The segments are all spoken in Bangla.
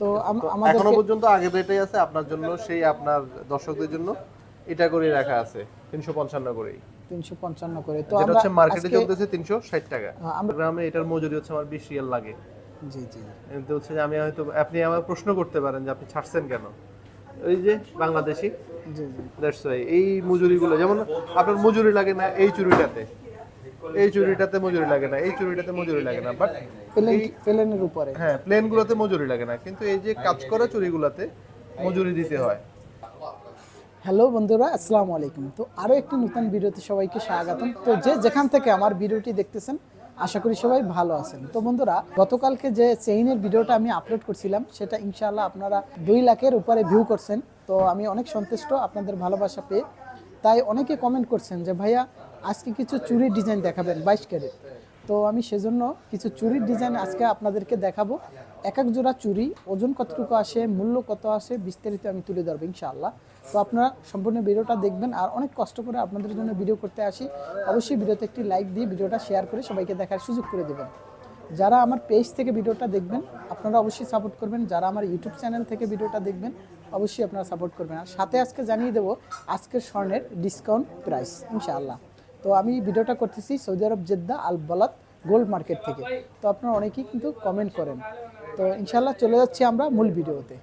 তো আম- তো আমাদের এখনও পর্যন্ত আগের রেটেই আছে আপনার জন্য সেই আপনার দর্শকদের জন্য এটা করে রাখা আছে তিনশো পঞ্চান্ন করেই। তিনশো পঞ্চান্ন করে। তো আমরা হচ্ছে মার্কেটে চলতেছে তিনশো ষাট টাকা। হ্যাঁ, আমরা গ্রামে এটার মজুরি হচ্ছে আমার বিশ রিয়াল লাগে। জি জি। কিন্তু হচ্ছে যে আমি হয়তো আপনি আমার প্রশ্ন করতে পারেন যে আপনি ছাড়ছেন কেন? ওই যে বাংলাদেশি। জি জি। দ্যাটস ওয়াই এই মজুরিগুলো যেমন আপনার মজুরি লাগে না এই চুরিটাতে। এই চুরিটাতে মজুরি লাগে না এই চুরিটাতে মজুরি লাগে না বাট প্লেনের উপরে। হ্যাঁ প্লেনগুলোতে মজুরি লাগে না কিন্তু এই যে কাজ করা চুরিগুলোতে মজুরি দিতে হয়। হ্যালো বন্ধুরা আসসালামু আলাইকুম। তো আরও একটি নতুন ভিডিওতে সবাইকে স্বাগতম। তো যে যেখান থেকে আমার ভিডিওটি দেখতেছেন আশা করি সবাই ভালো আছেন। তো বন্ধুরা গতকালকে যে চেইনের ভিডিওটা আমি আপলোড করছিলাম সেটা ইনশাআল্লাহ আপনারা দুই লাখের উপরে ভিউ করছেন। তো আমি অনেক সন্তুষ্ট আপনাদের ভালোবাসা পেয়ে। তাই অনেকে কমেন্ট করছেন যে ভাইয়া আজকে কিছু চুরির ডিজাইন দেখাবেন, বাইশ ক্যারেট। তো আমি সেজন্য কিছু চুরির ডিজাইন আজকে আপনাদেরকে দেখাবো। এক এক জোড়া চুরি, ওজন কতটুকু আসে, মূল্য কত আসে, বিস্তারিত আমি তুলে ধরবো ইনশাআল্লাহ। তো আপনারা সম্পূর্ণ ভিডিওটা দেখবেন আর অনেক কষ্ট করে আপনাদের জন্য ভিডিও করতে আসি। অবশ্যই ভিডিওতে একটি লাইক দিয়ে ভিডিওটা শেয়ার করে সবাইকে দেখার সুযোগ করে দেবেন। যারা আমার পেজ থেকে ভিডিওটা দেখবেন, আপনারা অবশ্যই সাপোর্ট করবেন। যারা আমার ইউটিউব চ্যানেল থেকে ভিডিওটা দেখবেন, অবশ্যই আপনারা সাপোর্ট করবেন। আর সাথে আজকে জানিয়ে দেবো, আজকের স্বর্ণের ডিসকাউন্ট প্রাইস ইনশাআল্লাহ। তো আমি ভিডিওটা করতেছি Saudi Arab Jeddah Al Balad gold market থেকে। তো আপনারা অনেকেই কিন্তু কমেন্ট করেন। তো ইনশাআল্লাহ চলে যাচ্ছি আমরা মূল ভিডিওতে।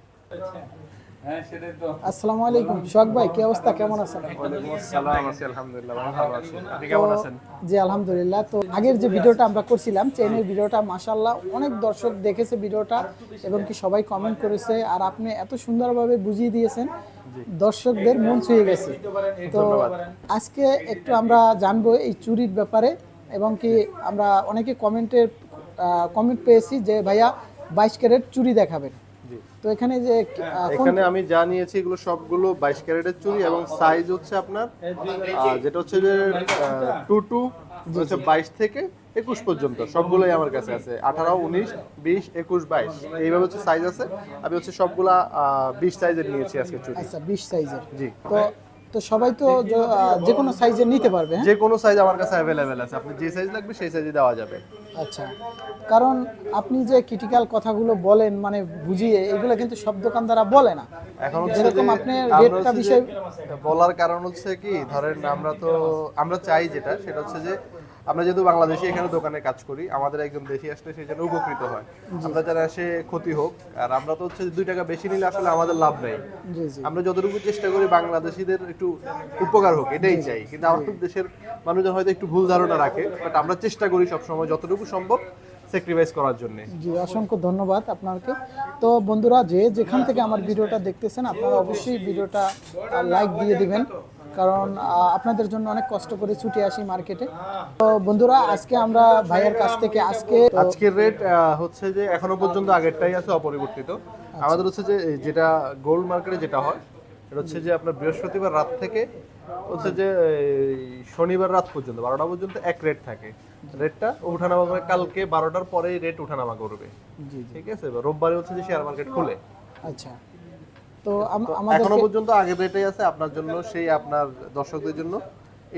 আসসালামু আলাইকুম। সোহাগ ভাই কি অবস্থা? কেমন আছেন? সালাম আছি আলহামদুলিল্লাহ ভালো আছি। আপনি কেমন আছেন? জি আলহামদুলিল্লাহ। তো আগের যে ভিডিওটা আমরা করছিলাম চেনের ভিডিওটা মাশাল্লাহ অনেক দর্শক দেখেছে ভিডিওটা এবং কি সবাই কমেন্ট করেছে। আর আপনি এত সুন্দরভাবে বুঝিয়ে দিয়েছেন দর্শকদের মন ছুঁয়ে গেছে। তো আজকে একটু আমরা জানব এই চুরির ব্যাপারে এবং কি আমরা অনেকে কমেন্টের কমেন্ট পেয়েছি যে ভাইয়া বাইশ ক্যারেট চুরি দেখাবেন। তো এখানে যে এখানে আমি যা নিয়েছি এগুলো সবগুলো বাইশ ক্যারেটের চুরি এবং সাইজ হচ্ছে আপনার যেটা হচ্ছে যে টু টু হচ্ছে বাইশ থেকে একুশ পর্যন্ত সবগুলোই আমার কাছে আছে। আঠারো উনিশ বিশ একুশ বাইশ। এইভাবে হচ্ছে সাইজ আছে। আমি হচ্ছে সবগুলা বিশ সাইজের নিয়েছি আজকে চুরি। আচ্ছা বিশ সাইজের জি। তো তো সবাই তো যে কোনো নিতে পারবে হ্যাঁ? যে কোনো সাইজ আমার কাছে অ্যাভেলেবেল আছে। আপনি যে সাইজ লাগবে সেই সাইজে দেওয়া যাবে। আচ্ছা কারণ আপনি যে ক্রিটিক্যাল কথাগুলো বলেন মানে বুঝিয়ে এগুলো কিন্তু সব দোকানদাররা বলে না। এখন হচ্ছে যেরকম আপনি রেটটা বিষয় বলার কারণ হচ্ছে কি ধরেন আমরা তো আমরা চাই যেটা সেটা হচ্ছে যে আমরা যেহেতু বাংলাদেশে এখানে দোকানে কাজ করি আমাদের একজন দেশি আসলে সেই জন্য উপকৃত হয়। আমরা যারা সে ক্ষতি হোক আর আমরা তো হচ্ছে দুই টাকা বেশি নিলে আসলে আমাদের লাভ নেই। আমরা যতটুকু চেষ্টা করি বাংলাদেশিদের একটু উপকার হোক এটাই চাই। কিন্তু আমাদের দেশের মানুষজন হয়তো একটু ভুল ধারণা রাখে বাট আমরা চেষ্টা করি সবসময় যতটুকু সম্ভব স্যাক্রিফাইস করার জন্য। জি অসংখ্য ধন্যবাদ আপনাকে। তো বন্ধুরা যে যেখান থেকে আমার ভিডিওটা দেখতেছেন আপনারা অবশ্যই ভিডিওটা লাইক দিয়ে দিবেন। কারণ আপনাদের জন্য অনেক কষ্ট করে ছুটে আসি মার্কেটে। তো বন্ধুরা আজকে আমরা ভাইয়ের কাছ থেকে আজকে আজকের রেট হচ্ছে যে এখনও পর্যন্ত আগেরটাই আছে অপরিবর্তিত। আচ্ছা। আমাদের হচ্ছে যে যেটা গোল্ড মার্কেটে যেটা হয় এটা হচ্ছে যে আপনার বৃহস্পতিবার রাত থেকে হচ্ছে যে শনিবার রাত পর্যন্ত বারোটা পর্যন্ত এক রেট থাকে। রেটটা উঠানামা করে কালকে বারোটার পরেই রেট উঠানামা করবে। ঠিক আছে? রোববারে হচ্ছে যে শেয়ার মার্কেট খুলে। আচ্ছা। তো এখনও পর্যন্ত আগের রেটেই আছে আপনার জন্য সেই আপনার দর্শকদের জন্য।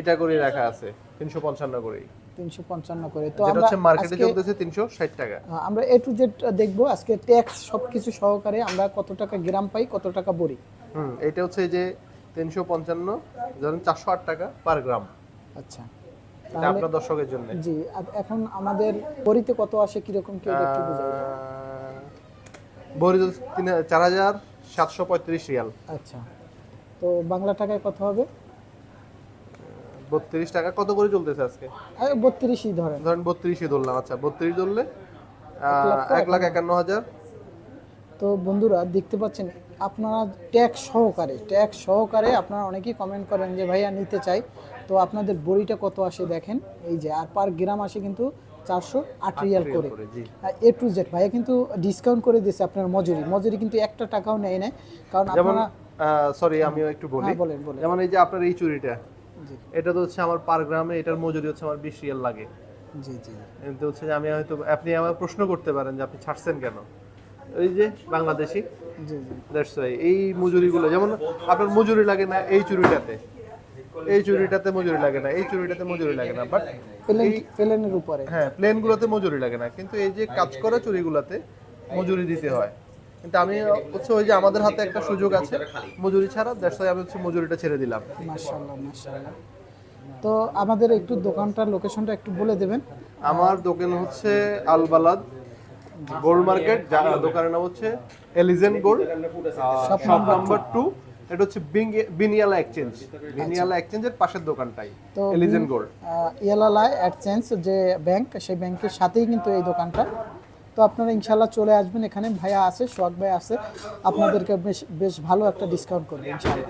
এটা করে রাখা আছে তিনশো পঞ্চান্ন করেই। তিনশো পঞ্চান্ন করে। তো আমরা হচ্ছে মার্কেটে চলতেছে তিনশো ষাট টাকা। আমরা এ টু জেড দেখব। আজকে ট্যাক্স সবকিছু সহকারে আমরা কত টাকা গ্রাম পাই কত টাকা বড়ি। হুম এটা হচ্ছে যে তিনশো পঞ্চান্ন ধরেন চারশো আট টাকা পার গ্রাম আচ্ছা। এটা আপনার দর্শকের জন্য। জি এখন আমাদের বড়িতে কত আসে কীরকম কি এটা একটু বুঝাই বড়ি চার হাজার সাতশো পঁয়ত্রিশ রিয়াল। আচ্ছা। তো বাংলা টাকায় কত হবে? বত্রিশ টাকা। কত করে চলতেছে আজকে? বত্রিশই ধরেন। ধরেন বত্রিশই ধরলাম আচ্ছা বত্রিশ ধরলে এক লাখ একান্ন হাজার। তো বন্ধুরা দেখতে পাচ্ছেন আপনারা ট্যাক্স সহকারে ট্যাক্স সহকারে আপনারা অনেকেই কমেন্ট করেন যে ভাইয়া নিতে চাই। তো আপনাদের বড়িটা কত আসে দেখেন? এই যে আর পার গ্রাম আসে কিন্তু চারশো আট রিয়াল করে। এ টু জেড ভাইয়া কিন্তু ডিসকাউন্ট করে দিয়েছে আপনার মজুরি। মজুরি কিন্তু একটা টাকাও নেয় না কারণ আপনারা সরি আমিও একটু বলি। হ্যাঁ যেমন এই যে আপনার এই চুরিটা এটা তো হচ্ছে আমার পার গ্রামে এটার মজুরি হচ্ছে আমার বিশ রিয়াল লাগে। জি জি। কিন্তু হচ্ছে যে আমি হয়তো আপনি আমার প্রশ্ন করতে পারেন যে আপনি ছাড়ছেন কেন? ওই যে বাংলাদেশি জি জি। দ্যাটস ওয়াই এই মজুরিগুলো যেমন আপনার মজুরি লাগে না এই চুরিটাতে এই চুরিটাতে মজুরি লাগে না এই চুরিটাতে মজুরি লাগে না বাট প্লেন প্লেনের উপরে। হ্যাঁ প্লেনগুলোতে মজুরি লাগে না কিন্তু এই যে কাজ করা চুরিগুলোতে মজুরি দিতে হয়। কিন্তু আমি হচ্ছে ওই যে আমাদের হাতে একটা সুযোগ আছে মজুরি ছাড়া দ্যাটস আমি হচ্ছে মজুরিটা ছেড়ে দিলাম। তো আমাদের একটু দোকানটার লোকেশনটা একটু বলে দেবেন। আমার দোকান হচ্ছে আলবালাদ গোল্ড মার্কেট যার দোকানের নাম হচ্ছে এলিজেন গোল্ড শপ নাম্বার টু এটা হচ্ছে বিনিয়ালা এক্সচেঞ্জ। বিনিয়ালা এক্সচেঞ্জের পাশের দোকানটাই তো এলিজেন গোল্ড ইয়ালালা এক্সচেঞ্জ যে ব্যাংক সেই ব্যাংকের সাথেই কিন্তু এই দোকানটা। তো আপনারা ইনশাল্লাহ চলে আসবেন এখানে ভাইয়া আছে সোহাগ ভাই আছে আপনাদেরকে বেশ বেশ ভালো একটা ডিসকাউন্ট করবে ইনশাল্লাহ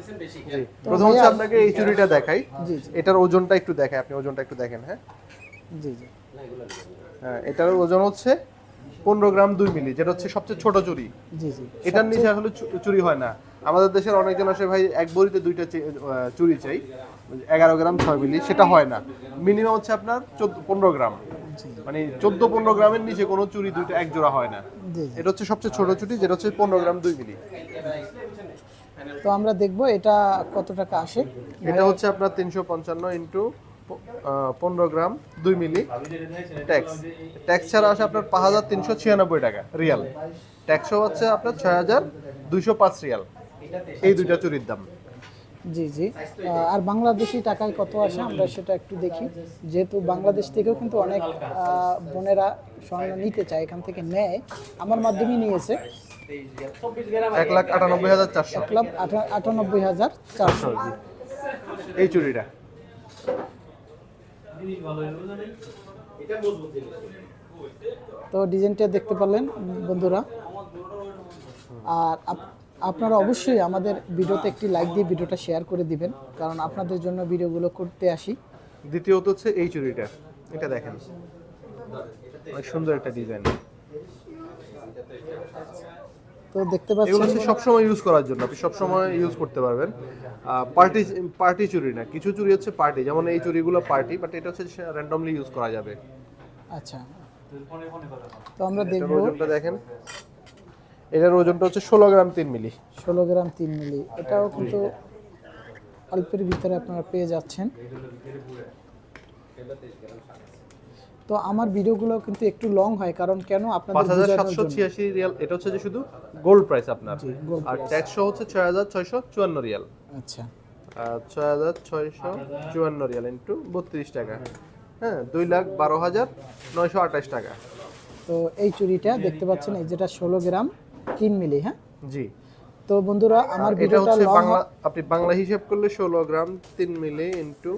প্রথম হচ্ছে আপনাকে এই চুড়িটা দেখাই। জি জি। এটার ওজনটা একটু দেখাই আপনি ওজনটা একটু দেখেন হ্যাঁ? জি জি। হ্যাঁ এটার ওজন হচ্ছে পনেরো গ্রাম দুই মিলি যেটা হচ্ছে সবচেয়ে ছোট চুরি জি জি। এটার নিচে আসলে চুরি হয় না। আমাদের দেশের অনেকজন আসে ভাই এক বড়িতে দুইটা চুরি চাই এগারো গ্রাম ছয় মিলি সেটা হয় না। মিনিমাম হচ্ছে আপনার চোদ্দ পনেরো গ্রাম। মানে চোদ্দ পনেরো গ্রামের নিচে কোনো চুরি দুইটা এক জোড়া হয় না। এটা হচ্ছে সবচেয়ে ছোট চুরি যেটা হচ্ছে পনেরো গ্রাম দুই মিলি তো আমরা দেখব এটা কত টাকা আসে। এটা হচ্ছে আপনার তিনশো পঞ্চান্ন ইন্টু পনেরো গ্রাম দুই মিলি। ট্যাক্স ট্যাক্স ছাড়া আসে আপনার পাঁচ হাজার তিনশো ছিয়ানব্বই টাকা রিয়াল। ট্যাক্সও হচ্ছে আপনার ছয় হাজার দুইশো পাঁচ রিয়াল। এই দুইটা চুরির দাম। জি জি। আর বাংলাদেশি টাকায় কত আসে আমরা সেটা একটু দেখি। যেহেতু বাংলাদেশ থেকেও কিন্তু অনেক বোনেরা স্বর্ণ নিতে চায় এখান থেকে নেয়। আমার মাধ্যমেই নিয়েছে। এক লাখ আটানব্বই হাজার চারশো। এক লাখ আটানব্বই হাজার চারশো। এই চুরিটা। তো ডিজাইনটা দেখতে পারলেন বন্ধুরা। আর আপনারা অবশ্যই আমাদের ভিডিওতে একটি লাইক দিয়ে ভিডিওটা শেয়ার করে দিবেন কারণ আপনাদের জন্য ভিডিওগুলো করতে আসি। দ্বিতীয়ত হচ্ছে এই চুরিটা এটা দেখেন। অনেক সুন্দর একটা ডিজাইন তো দেখতে পাচ্ছেন এগুলো হচ্ছে সবসময় ইউজ করার জন্য আপনি সবসময় ইউজ করতে পারবেন। পার্টি পার্টি চুরি না কিছু চুরি হচ্ছে পার্টি যেমন এই চুরিগুলো পার্টি বাট এটা হচ্ছে র্যান্ডমলি ইউজ করা যাবে। আচ্ছা। তো আমরা দেখব। দেখেন। এটার ওজনটা হচ্ছে ষোলো গ্রাম তিন মিলি। ষোলো গ্রাম তিন মিলি। এটাও কিন্তু অল্পের ভিতরে আপনারা পেয়ে যাচ্ছেন। তো আমার ভিডিওগুলো কিন্তু একটু লং হয় কারণ কেন আপনাদের হাজার বোঝানোর সাতশো জন্য। ছিয়াশি রিয়াল এটা হচ্ছে যে শুধু গোল্ড প্রাইস আপনার। আর ট্যাক্স সহ হচ্ছে ছয় হাজার ছয়শো চুয়ান্ন রিয়াল। আচ্ছা। আর ছয় হাজার ছয়শো চুয়ান্ন রিয়াল ইন্টু বত্রিশ টাকা। হ্যাঁ দুই লাখ বারো হাজার নয়শো আঠাশ টাকা। তো এই চুরিটা দেখতে পাচ্ছেন এই যেটা ষোলো গ্রাম তিন মিলি হ্যাঁ? জি। তো বন্ধুরা আমার ভিডিওটা লং বাংলা আপনি বাংলা হিসাব করলে ষোলো গ্রাম তিন মিলি ইন্টু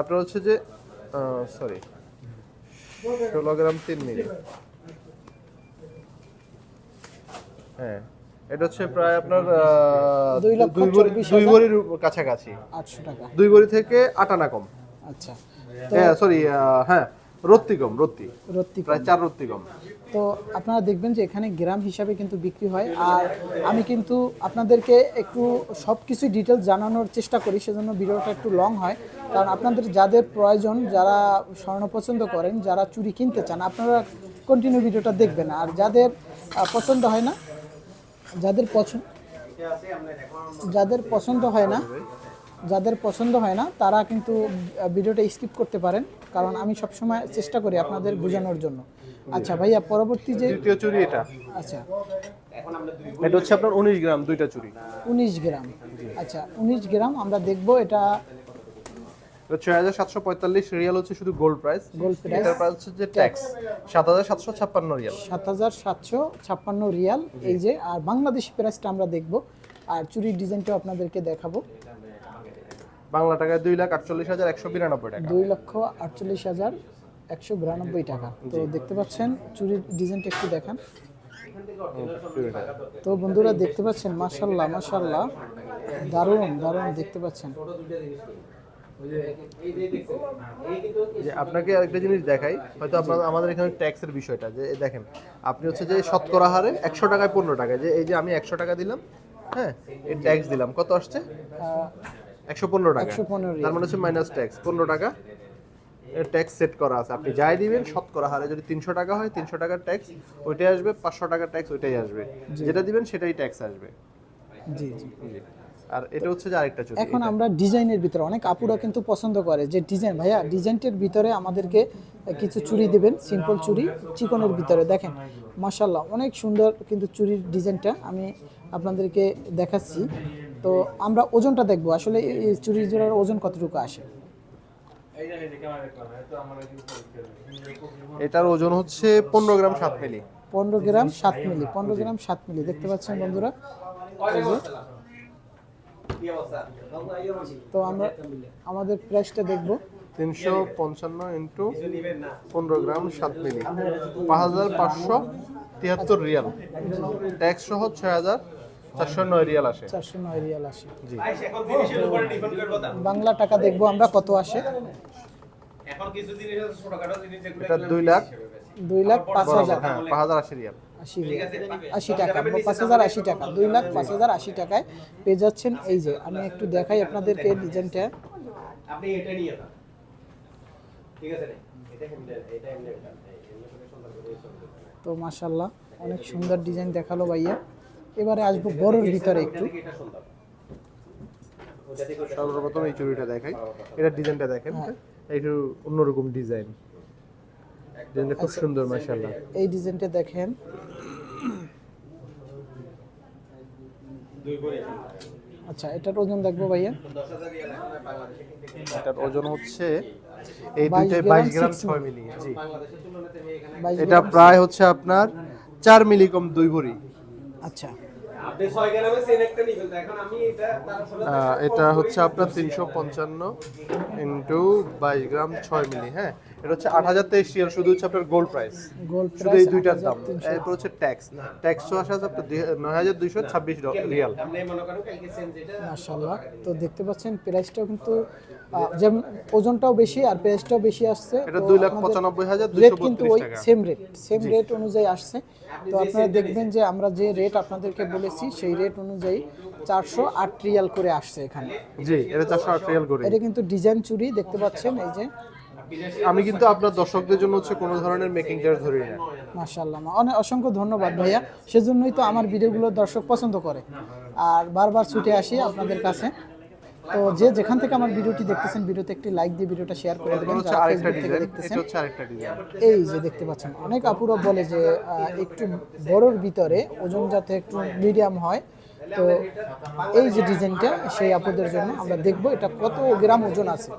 আপনার হচ্ছে যে সরি ষোলো গ্রাম তিন মিলি। হ্যাঁ এটা হচ্ছে প্রায় আপনার দুই লক্ষ দুই। ভরির কাছাকাছি। আটশো টাকা। দুই ভরি থেকে আটানা কম। আচ্ছা। হ্যাঁ সরি হ্যাঁ রত্তি কম রত্তি। রত্তি প্রায় চার রত্তি কম তো আপনারা দেখবেন যে এখানে গ্রাম হিসাবে কিন্তু বিক্রি হয়। আর আমি কিন্তু আপনাদেরকে একটু সব কিছু ডিটেলস জানানোর চেষ্টা করি সেজন্য ভিডিওটা একটু লং হয়। কারণ আপনাদের যাদের প্রয়োজন যারা স্বর্ণ পছন্দ করেন যারা চুরি কিনতে চান আপনারা কন্টিনিউ ভিডিওটা দেখবেন। আর যাদের পছন্দ হয় না যাদের পছন্দ যাদের পছন্দ হয় না যাদের পছন্দ হয় না তারা কিন্তু ভিডিওটা স্কিপ করতে পারেন। কারণ আমি সবসময় চেষ্টা করি আপনাদের বোঝানোর জন্য। আচ্ছা ভাইয়া পরবর্তী যে দ্বিতীয় চুরি এটা। আচ্ছা। এটা হচ্ছে আপনার উনিশ গ্রাম দুইটা চুরি। উনিশ গ্রাম। আচ্ছা উনিশ গ্রাম আমরা দেখব এটা ছয় হাজার সাতশো পঁয়তাল্লিশ রিয়াল হচ্ছে শুধু গোল্ড প্রাইস গোল্ড প্রাইস এটার প্রাইস হচ্ছে যে ট্যাক্স সাত হাজার সাতশো ছাপ্পান্ন রিয়াল। সাত হাজার সাতশো ছাপ্পান্ন রিয়াল এই যে। আর বাংলাদেশি প্রাইসটা আমরা দেখব। আর চুরির ডিজাইনটাও আপনাদেরকে দেখাবো। বাংলা টাকায় দুই লাখ আটচল্লিশ হাজার একশো বিরানব্বই টাকা। দুই লক্ষ আটচল্লিশ হাজার একশো বিরানব্বই টাকা। তো দেখতে পাচ্ছেন চুরির ডিজাইনটা একটু দেখান। তো বন্ধুরা দেখতে পাচ্ছেন মাশাল্লাহ মাশাল্লাহ। দারুণ দারুণ দেখতে পাচ্ছেন। যে আপনাকে আরেকটা জিনিস দেখাই হয়তো আপনার আমাদের এখানে ট্যাক্সের বিষয়টা যে দেখেন আপনি হচ্ছে যে শতকরা হারে একশো টাকায় পনেরো টাকা যে এই যে আমি একশো টাকা দিলাম হ্যাঁ এই ট্যাক্স দিলাম কত আসছে? একশো পনেরো টাকা। তার মানে হচ্ছে মাইনাস ট্যাক্স পনেরো টাকা। ট্যাক্স সেট করা আছে। আপনি যাই দিবেন শতকরা হারে যদি তিনশো টাকা হয় তিনশো টাকার ট্যাক্স ওইটাই আসবে। পাঁচশো টাকার ট্যাক্স ওইটাই আসবে। যেটা দিবেন সেটাই ট্যাক্স আসবে। জি জি। আর এটা হচ্ছে যে আরেকটা চুড়ি এখন আমরা ডিজাইনের ভিতরে অনেক আপুরা কিন্তু পছন্দ করে যে ডিজাইন। ভাইয়া ডিজাইনটির ভিতরে আমাদেরকে কিছু চুড়ি দিবেন সিম্পল চুড়ি চিকনের ভিতরে। দেখেন মাশাল্লাহ অনেক সুন্দর কিন্তু চুরির ডিজাইনটা আমি আপনাদেরকে দেখাচ্ছি। তো আমরা ওজনটা দেখব। আসলে এই চুরির জোড়ার ওজন কতটুকু আসে? এটার ওজন হচ্ছে পনেরো গ্রাম সাত মিলি। পনেরো গ্রাম সাত মিলি পনেরো গ্রাম সাত মিলি। দেখতে পাচ্ছেন বন্ধুরা? তো আমরা আমাদের প্রাইসটা দেখব। তিনশো পঞ্চান্ন ইন্টু পনেরো গ্রাম সাত মিলি। পাঁচ হাজার পাঁচশো তিয়াত্তর রিয়াল। ট্যাক্স সহ ছয় হাজার চারশো নয় রিয়াল আসে। চারশো নয় রিয়াল আসে। জি। বাংলা টাকা দেখব আমরা কত আসে। এখন কিছু জিনিস আছে ছোটখাটো জিনিস যেগুলো এটা দুই লাখ। দুই লাখ পাঁচ হাজার। পাঁচ হাজার আশি রিয়াল। আশি আশি টাকা। বা পাঁচ হাজার আশি টাকা। দুই লাখ পাঁচ হাজার আশি টাকায় পেয়ে যাচ্ছেন এই যে আমি একটু দেখাই আপনাদেরকে ডিজাইনটা। আপনি এটা নিয়ে যান। ঠিক আছে এটা এটা। তো মাশাল্লাহ অনেক সুন্দর ডিজাইন দেখাল ভাইয়া। এবারে আসব বড়র ভিতরে একটু। সর্বপ্রথম এই চুড়িটা দেখাই। এটা ডিজাইনটা দেখেন। একটু অন্যরকম ডিজাইন। ডিজাইনটা খুব সুন্দর মাশাআল্লাহ। এই ডিজাইনটা দেখেন। আচ্ছা এটার ওজন দেখব ভাইয়া। এটার ওজন হচ্ছে এই 22 দুইটাই গ্রাম, বাইশ গ্রাম 6 ছয় মিলি জি। এটা প্রায় হচ্ছে আপনার চার মিলি কম দুই ভরি। আচ্ছা। এটা হচ্ছে আপনার তিনশো পঞ্চান্ন ইন্টু বাইশ গ্রাম ছয় মিলি হ্যাঁ? এটা হচ্ছে আট হাজার তেইশ রিয়াল শুধু হচ্ছে আপনার গোল্ড প্রাইস গোল্ড শুধু এই দুইটার দাম। এরপর হচ্ছে ট্যাক্স ট্যাক্স আসে আপনার নয় হাজার দুইশো ছাব্বিশ রিয়াল। আপনি মনে করেন কালকে চেন যেটা মাশাল্লাহ তো দেখতে পাচ্ছেন প্রাইসটাও কিন্তু যেমন ওজনটাও বেশি আর প্রাইসটাও বেশি আসছে। এটা লাখ আমাদের পঁচানব্বই হাজার রেট কিন্তু ওই সেম রেট সেম রেট অনুযায়ী আসছে। তো আপনারা দেখবেন যে আমরা যে রেট আপনাদেরকে বলেছি সেই রেট অনুযায়ী চারশো আট রিয়াল করে আসছে এখানে। জি এটা চারশো আট রিয়াল করে এটা কিন্তু ডিজাইন চুরি দেখতে পাচ্ছেন এই যে। আমি কিন্তু আপনার দর্শকদের জন্য হচ্ছে কোনো ধরনের মেকিং চার্জ ধরি না। মাশাল্লাহ অনেক অসংখ্য ধন্যবাদ ভাইয়া। সেজন্যই তো আমার ভিডিওগুলো দর্শক পছন্দ করে। আর বারবার ছুটে আসি আপনাদের কাছে। তো যে যেখান থেকে আমার ভিডিওটি দেখতেছেন ভিডিওতে একটি লাইক দিয়ে ভিডিওটা শেয়ার করে দেবেন যারা আরেকটা ফেসবুক থেকে ডিজাইন দেখতেছেন। এটা হচ্ছে আরেকটা ডিজাইন এই যে দেখতে পাচ্ছেন অনেক আপুরা বলে যে একটু বড়র ভিতরে ওজন যাতে একটু মিডিয়াম হয় তো এই যে ডিজাইনটা সেই আপুদের জন্য আমরা দেখব এটা কত গ্রাম ওজন আছে।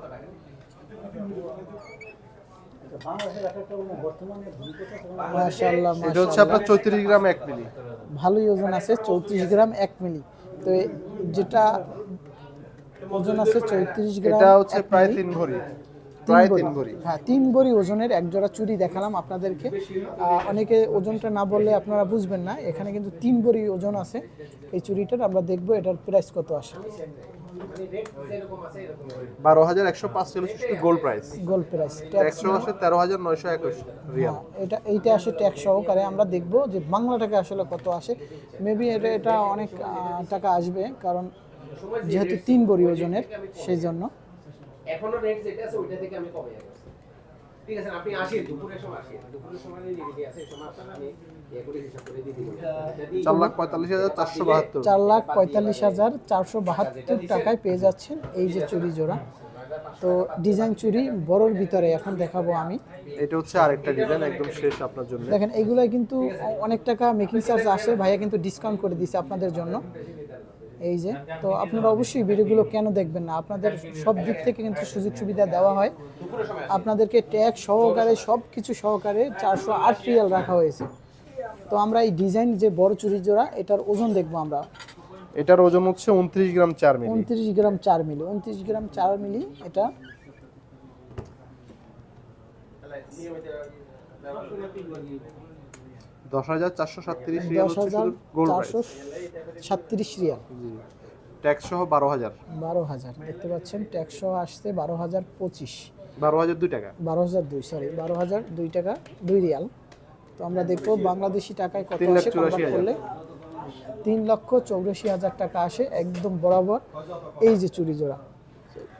মাশাআল্লাহ এটা হচ্ছে আপনার চৌত্রিশ গ্রাম এক মিলি। ভালোই ওজন আছে চৌত্রিশ গ্রাম এক মিলি। তো যেটা ওজন আছে চৌত্রিশ গ্রাম এটা হচ্ছে প্রায় মিলি। তিন ভরি। তিন প্রায় ভরি। তিন ভরি। হ্যাঁ তিন ভরি ওজনের এক জোড়া চুড়ি দেখালাম আপনাদেরকে। অনেকে ওজনটা না বললে আপনারা বুঝবেন না। এখানে কিন্তু তিন ভরি ওজন আছে এই চুড়িটার। আমরা দেখব এটার প্রাইস কত আসে। বারো হাজার একশো পাঁচ গোল্ড প্রাইস গোল্ড প্রাইস একশো আসে তেরো হাজার নয়শো একুশ রিয়াল। এটা এইটা আসে ট্যাক্স সহকারে। আমরা দেখব যে বাংলা টাকা আসলে কত আসে। মেবি এটা এটা অনেক টাকা আসবে। কারণ যেহেতু তিন ভরি ওজনের সেই জন্য। এখনও রেট যেটা আছে ওইটা থেকে আমি কমে যাব। ঠিক আছে আপনি আসেন দুপুরের সময় আসেন। দুপুরের সময় নিয়ে আছে সময় আপনার আমি ইয়ে চার লাখ পঁয়তাল্লিশ হাজার চারশো বাহাত্তর। চার টাকায় পেয়ে যাচ্ছেন এই যে চুড়ি জোড়া। তো ডিজাইন চুড়ি বড়র ভিতরে এখন দেখাবো আমি। এটা হচ্ছে আরেকটা ডিজাইন একদম শেষ আপনার জন্য। দেখেন এইগুলাই কিন্তু অনেক টাকা মেকিং চার্জ আসে ভাইয়া কিন্তু ডিসকাউন্ট করে দিছে আপনাদের জন্য। এই যে তো আপনারা অবশ্যই ভিডিওগুলো কেন দেখবেন না? আপনাদের সব দিক থেকে কিন্তু সুযোগ সুবিধা দেওয়া হয়। আপনাদেরকে ট্যাক্স সহকারে সব কিছু সহকারে চারশো আট রিয়াল রাখা হয়েছে। তো আমরা এই ডিজাইন যে বড় চুরি জোড়া এটার ওজন দেখব আমরা। এটার ওজন হচ্ছে উনত্রিশ গ্রাম চার মিলি। উনত্রিশ গ্রাম চার মিলি। উনত্রিশ গ্রাম চার মিলি এটা। দশ হাজার চারশো সাতত্রিশ রিয়াল দশ হাজার চারশো সাতত্রিশ রিয়াল। ট্যাক্স সহ বারো হাজার। বারো হাজার। দেখতে পাচ্ছেন ট্যাক্সও আসছে বারো হাজার পঁচিশ। বারো হাজার দুই টাকা। বারো হাজার দুই সরি বারো হাজার দুই টাকা দুই রিয়াল। তো আমরা দেখব বাংলাদেশি টাকায় কত আসে চুরাশি করলে তিন লক্ষ চৌরাশি হাজার টাকা আসে একদম বরাবর এই যে চুরি জোড়া।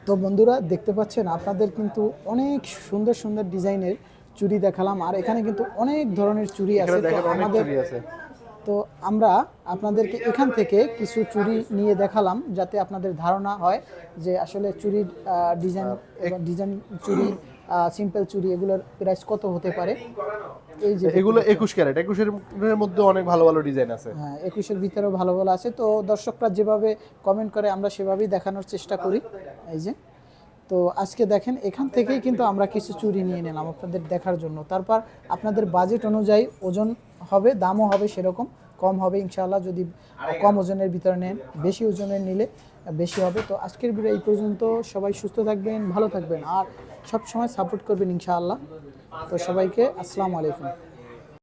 তো বন্ধুরা দেখতে পাচ্ছেন আপনাদের কিন্তু অনেক সুন্দর সুন্দর ডিজাইনের চুড়ি দেখালাম। আর এখানে কিন্তু অনেক ধরনের চুরি আছে। আমাদের তো আমরা আপনাদেরকে এখান থেকে কিছু চুরি নিয়ে দেখালাম যাতে আপনাদের ধারণা হয় যে আসলে চুরির ডিজাইন এবং ডিজাইন চুরি সিম্পল চুরি এগুলোর প্রাইস কত হতে পারে? এই যে এগুলো একুশ ক্যারেট। একুশের মধ্যে অনেক ভালো ভালো ডিজাইন আছে। হ্যাঁ একুশের ভিতরেও ভালো ভালো আছে। তো দর্শকরা যেভাবে কমেন্ট করে আমরা সেভাবেই দেখানোর চেষ্টা করি। এই যে। তো আজকে দেখেন, এখান থেকেই কিন্তু আমরা কিছু চুরি নিয়ে নিলাম আপনাদের দেখার জন্য। তারপর আপনাদের বাজেট অনুযায়ী ওজন হবে, দামও হবে সেরকম, কম হবে ইনশাআল্লাহ, যদি কম ওজনের ভিতরে নেন, বেশি ওজনের নিলে বেশি হবে। তো আজকের ভিডিও এই পর্যন্ত, সবাই সুস্থ থাকবেন, ভালো থাকবেন, আর সব সময় সাপোর্ট করবেন ইনশাআল্লাহ। তো সবাইকে আসসালামু আলাইকুম।